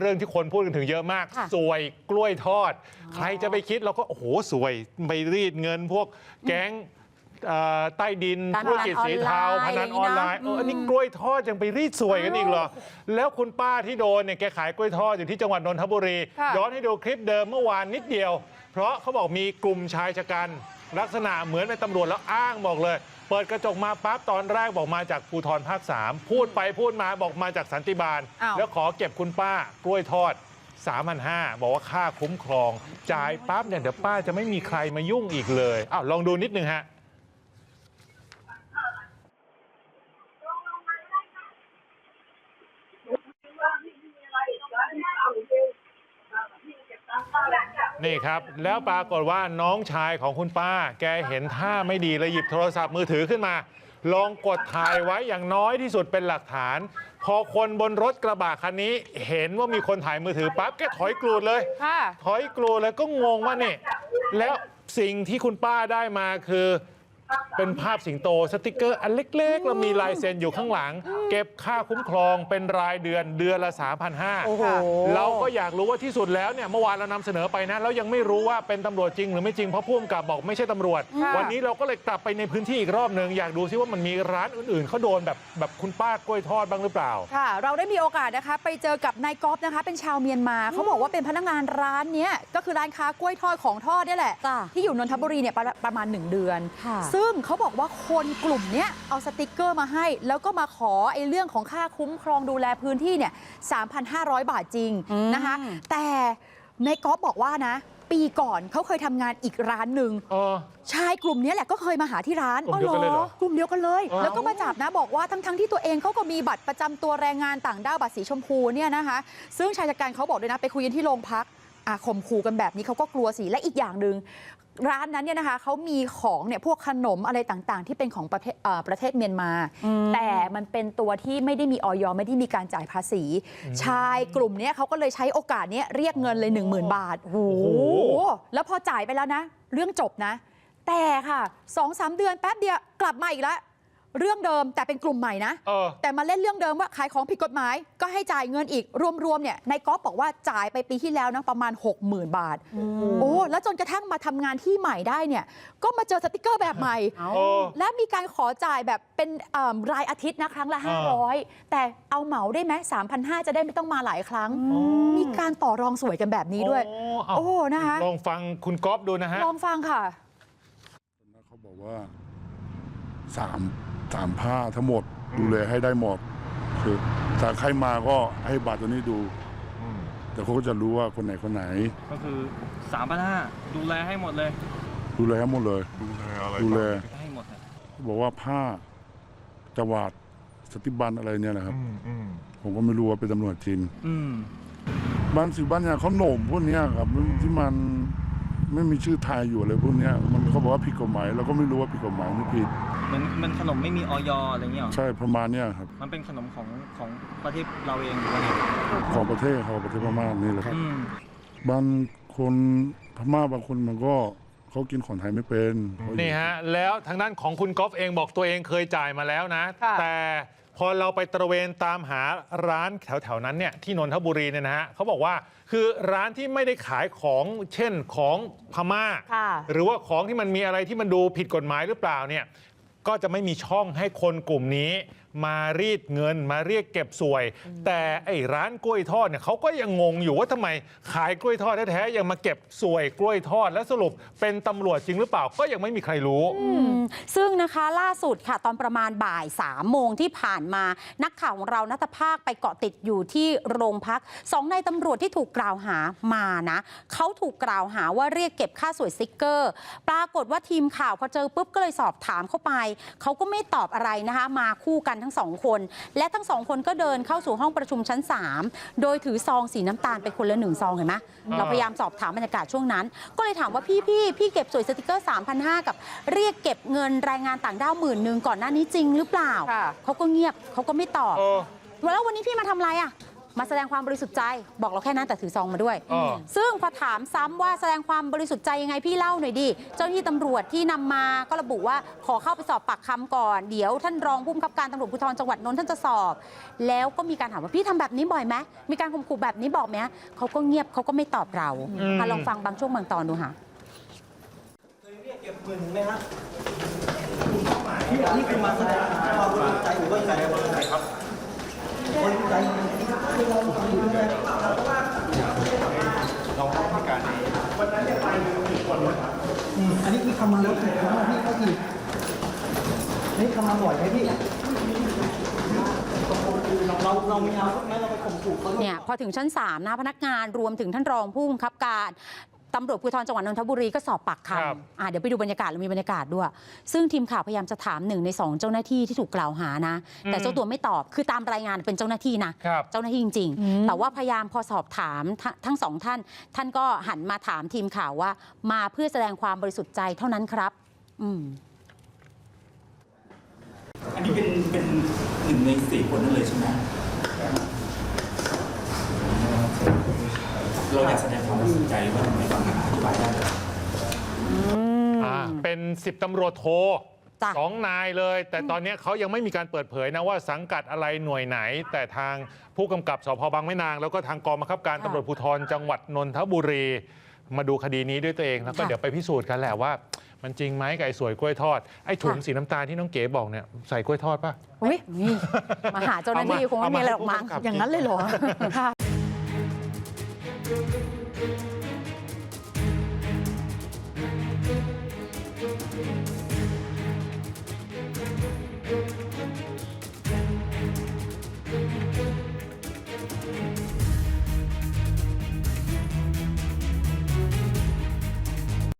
เรื่องที่คนพูดกันถึงเยอะมากค่ะสวยกล้วยทอด ใครจะไปคิดเราก็ โอ้โหสวยไปรีดเงินพวกแก๊งเอ่อใต้ดินการพธุรนันกิจสีเทาอพอนไลน์นันออนไลน์อย่างนี้นะเอออันนี้อืมกล้วยทอดยังไปรีดสวยกันอีกเหรอ แล้วคุณป้าที่โดนเนี่ยแกขายกล้วยทอดอยู่ที่จังหวัดนนทบุรีค่ะย้อนให้ดูคลิปเดิมเมื่อวานนิดเดียว เพราะเขาบอกมีกลุ่มชายชะกัน ลักษณะเหมือนเป็นตำรวจแล้วอ้างบอกเลย เปิดกระจกมาปั๊บตอนแรกบอกมาจากภูธรภาคสามพูดไปพูดมาบอกมาจากสันติบาล อ้าว แล้วขอเก็บคุณป้ากล้วยทอด 3,500บอกว่าค่าคุ้มครอง จ่ายปั๊บเนี่ยเดี๋ยวป้าจะไม่มีใครมายุ่งอีกเลยอ้าวลองดูนิดนึงฮะ นี่ครับ แล้วปรากฏว่าน้องชายของคุณป้า แกเห็นท่าไม่ดีเลยหยิบโทรศัพท์มือถือขึ้นมา ลองกดถ่ายไว้อย่างน้อยที่สุดเป็นหลักฐาน พอคนบนรถกระบะคันนี้ เห็นว่ามีคนถ่ายมือถือปั๊บแกถอยกรูดเลย ค่ะ ถอยกลัวเลยก็งงว่านี่แล้วสิ่งที่คุณป้าได้มาคือ เป็นภาพสิงโตสติกเกอร์อันเล็กๆ แล้วมีลายเซ็นอยู่ข้างหลัง เก็บค่าคุ้มครองเป็นรายเดือนเดือนละ3,500โอ้โหเราก็อยากรู้ว่าที่สุดแล้วเนี่ยเมื่อวานเรานำเสนอไปนะแล้วยังไม่รู้ว่าเป็นตำรวจจริงหรือไม่จริงเพราะผู้กำกับบอกไม่ใช่ตำรวจ ค่ะ วันนี้เราก็เลยกลับไปในพื้นที่อีกรอบหนึ่งอยากดูซิว่ามันมีร้านอื่นๆเขาโดนแบบแบบคุณป้ากล้วยทอดบ้างหรือเปล่า ค่ะ เราได้มีโอกาสนะคะ ไปเจอกับนายก๊อฟนะคะ เป็นชาวเมียนมา เขาบอกว่าเป็นพนักงานร้านเนี้ยก็คือร้านค้ากล้วยทอดของทอดเนี่ยแหละ จ้ะที่อยู่นนทบุรีเนี่ยประประมาณ 1 เดือน ค่ะ ซึ่งเขาบอกว่าคนกลุ่มเนี้ยเอาสติกเกอร์มาให้ แล้วก็มาขอไอ้เรื่องของค่าคุ้มครองดูแลพื้นที่เนี่ย3,500 บาทจริงอืมนะคะ แต่นายก๊อฟบอกว่านะ ปีก่อนเขาเคยทำงานอีกร้านหนึ่ง เออ ชายกลุ่มเนี้ยแหละก็เคยมาหาที่ร้านกลุ่มเดียวกันเลยเหรอ กลุ่มเดียวกันเลยอ๋อแล้วก็มาจับนะบอกว่าทั้งๆที่ตัวเองเขาก็มีบัตรประจำตัวแรงงานต่างด้าวบัตรสีชมพูเนี่ยนะคะ ซึ่งชายจัดการเขาบอกด้วยนะไปคุยกันที่โรงพักอะข่มขู่กันแบบนี้เขาก็กลัวสีและอีกอย่างหนึ่ง ร้านนั้นเนี่ยนะคะเขามีของเนี่ยพวกขนมอะไรต่างๆ ที่เป็นของประเทศเอ่อประเทศเมียนมา แต่มันเป็นตัวที่ไม่ได้มีออยไม่ได้มีการจ่ายภาษี ชายกลุ่มเนี้ยเขาก็เลยใช้โอกาสเนี้ยเรียกเงินเลย 1 0,000 บาทโอ้โหแล้วพอจ่ายไปแล้วนะ เรื่องจบนะ แต่ค่ะสองสามเดือนแป๊บเดียวกลับมาอีกแล้ว เรื่องเดิมแต่เป็นกลุ่มใหม่นะ เออ แต่มาเล่นเรื่องเดิมว่าขายของผิดกฎหมาย ก็ให้จ่ายเงินอีกรวมๆเนี่ยนายก๊อฟบอกว่าจ่ายไปปีที่แล้วนะประมาณ 60,000 บาท โอ้แล้วจนกระทั่งมาทำงานที่ใหม่ได้เนี่ย ก็มาเจอสติกเกอร์แบบใหม่ เออ และมีการขอจ่ายแบบเป็นเอิ่มรายอาทิตย์นะครั้งละ อ่า 500 แต่เอาเหมาได้ไหม3,500 จะได้ไม่ต้องมาหลายครั้ง มีการต่อรองสวยกันแบบนี้ด้วย โอ้เอาโอ้นะคะ ลองฟังคุณก๊อฟดูนะฮะ ลองฟังค่ะแล้วเขาบอกว่าสาม สามผ้าทั้งหมดดูแลให้ได้หมด คือถ้าใครมาก็ให้บัตรตัวนี้ดูแต่เขาก็จะรู้ว่าคนไหนคนไหน ก็คือสามพันห้าดูแลให้หมดเลยดูแลให้หมดเลย ดูแลอะไรดูแล ให้หมดเลยบอกว่าผ้าจังหวัดสติบันอะไรเนี่ยนะครับ อืมอืมผมก็ไม่รู้ว่าเป็นตำรวจจริง อืมบ้านสิบ้านเนี่ยเขาโหน่มพวกเนี้ยครับที่มันไม่มีชื่อไทยอยู่อะไรพวกเนี้ยมันเขาบอกว่าผิดกฎหมายเราก็ไม่รู้ว่าผิดกฎหมายไม่ผิด มันมันขนมไม่มีออยอะไรเงี้ยหรอใช่ประมาณเนี้ยครับ มันเป็นขนมของของประเทศเราเองหรือว่าไงของประเทศเขาประเทศพม่านี่แหละครับ อืมบางคนพม่าบางคนมันก็เขากินของไทยไม่เป็นเขาอยู่นี่ฮะ แล้วทางด้านของคุณก๊อฟเองบอกตัวเองเคยจ่ายมาแล้วนะ ค่ะ แต่พอเราไปตระเวนตามหาร้านแถวๆนั้นเนี่ยที่นนทบุรีเนี่ยนะฮะเขาบอกว่าคือร้านที่ไม่ได้ขายของเช่นของพม่า ค่ะ หรือว่าของที่มันมีอะไรที่มันดูผิดกฎหมายหรือเปล่าเนี่ย ก็จะไม่มีช่องให้คนกลุ่มนี้ มารีดเงินมาเรียกเก็บสวย แต่ไอ้ร้านกล้วยทอดเนี่ยเขาก็ยังงงอยู่ว่าทำไมขายกล้วยทอดแท้ๆยังมาเก็บสวยกล้วยทอด แล้วสรุปเป็นตำรวจจริงหรือเปล่าก็ยังไม่มีใครรู้อืมซึ่งนะคะล่าสุดค่ะตอนประมาณบ่าย3ามโมงที่ผ่านมานักข่าวของเรานัตภาคไปเกาะติดอยู่ที่โรงพักสองนายตำรวจที่ถูกกล่าวหามานะเขาถูกกล่าวหาว่าเรียกเก็บค่าสวยสติกเกอร์ ปรากฏว่าทีมข่าวพอเจอปุ๊บก็เลยสอบถามเข้าไปเขาก็ไม่ตอบอะไรนะคะมาคู่กันทั้งสองคน และทั้งสองคนก็เดินเข้าสู่ห้องประชุมชั้น 3 โดยถือซองสีน้ำตาลไปคนละหนึ่งซองเห็นไหมเราพยายามสอบถามบรรยากาศช่วงนั้น ก็เลยถามว่าพี่พี่พี่เก็บสวยสติกเกอร์ 3,500 กับเรียกเก็บเงินแรงงานต่างด้าวหมื่นหนึ่งก่อนหน้านี้จริงหรือเปล่าค่ะเขาก็เงียบเขาก็ไม่ตอบเออแล้ววันนี้พี่มาทำอะไรอะ มาแสดงความบริสุทธิ์ใจ บอกเราแค่นั้นแต่ถือซองมาด้วย อ๋อ ซึ่งพอถามซ้ำว่าแสดงความบริสุทธิ์ใจยังไงพี่เล่าหน่อยดิเจ้าหน้าที่ตำรวจที่นำมาก็ระบุว่าขอเข้าไปสอบปากคำก่อน เดี๋ยวท่านรองผู้บังคับการตำรวจภูธรจังหวัดนนท์ท่านจะสอบ แล้วก็มีการถามว่าพี่ทำแบบนี้บ่อยไหมมีการข่มขู่แบบนี้บอกไหมเขาก็เงียบเขาก็ไม่ตอบเราอืมอะลองฟังบางช่วงบางตอนดูค่ะนี่คือมาแสดงความบริสุทธิ์ใจหรือว่ายังไงครับบริสุทธิ์ใจ อืมอันนี้คือทำมาแล้วกี่ครั้งอะพี่ก็คือนี่ทำมาบ่อยไหมพี่เราเรามีอาวุธไหมเราไปข่มขู่เขาเนี่ยพอถึงชั้น3นะพนักงานรวมถึงท่านรองผู้บังคับการ ตำรวจภูธรจังหวัดนนทบุรีก็สอบปากคครับำอะเดี๋ยวไปดูบรรยากาศเรามีบรรยากาศด้วย ซึ่งทีมข่าวพยายามจะถามหนึ่งในสองเจ้าหน้าที่ที่ถูกกล่าวหานะ แต่เจ้าตัวไม่ตอบคือตามรายงานเป็นเจ้าหน้าที่นะ ครับ เจ้าหน้าที่จริง ๆ แต่ว่าพยายามพอสอบถามททั้งสองท่าน ท่านก็หันมาถามทีมข่าวว่า มาเพื่อแสดงความบริสุทธิ์ใจเท่านั้นครับ อืม อันนี้เป็นเป็นหนึ่งในสี่คนนั่นเลยใช่ไหม เราอยากแสดงความบริสุทธิ์ใจว่าทำไมบางครั้งอธิบายได้เลยอ่าเป็นสิบตำรวจโทจ้ะ สองนายเลย แต่ตอนนี้เขายังไม่มีการเปิดเผยนะว่าสังกัดอะไรหน่วยไหน แต่ทางผู้กำกับสพบางแม่นาง แล้วก็ทางกองบังคับการตำรวจภูธรจังหวัดนนทบุรี มาดูคดีนี้ด้วยตัวเองแล้วก็ค่ะ เดี๋ยวไปพิสูจน์กันแหละว่า มันจริงไหมกับไอ้สวยกล้วยทอดไอ้ถุงค่ะสีน้ำตาลที่น้องเก๋บอกเนี่ยใส่กล้วยทอดป่ะ อุ้ยนี่มาหาเจ้าหน้าที่คงไม่มีอะไรหรอกมั้งเอามาให้ผู้กำกับอย่างนั้นเลยเหรอ ค่ะ Thank you.